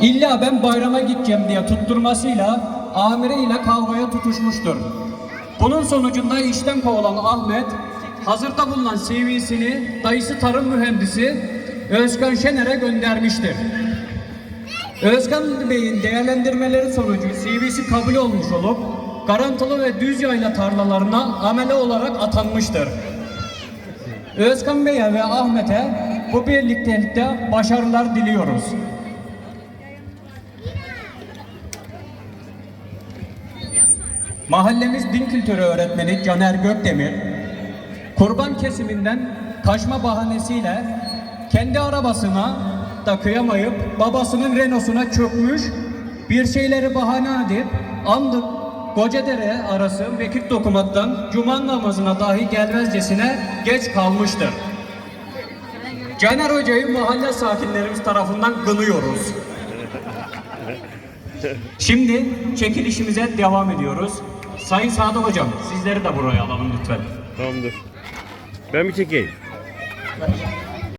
İlla ben bayrama gideceğim diye tutturmasıyla amiriyle kavgaya tutuşmuştur. Bunun sonucunda işten kovulan Ahmet, hazırda bulunan CV'sini dayısı tarım mühendisi Özkan Şener'e göndermiştir. Özkan Bey'in değerlendirmeleri sonucu CV'si kabul olmuş olup garantılı ve düz yayla tarlalarına amele olarak atanmıştır. Özkan Bey'e ve Ahmet'e bu birliktelikte başarılar diliyoruz. Mahallemiz din kültürü öğretmeni Caner Gökdemir, kurban kesiminden kaçma bahanesiyle kendi arabasına da kıyamayıp babasının Renault'suna çökmüş, bir şeyleri bahane edip andık Kocadere arası Vekit Dokumak'tan Cuma namazına dahi gelmezcesine geç kalmıştır. Caner Hoca'yı mahalle sakinlerimiz tarafından kınıyoruz. Şimdi çekilişimize devam ediyoruz. Sayın Sadık Hocam, sizleri de buraya alalım lütfen. Tamamdır. Ben mi çekeyim?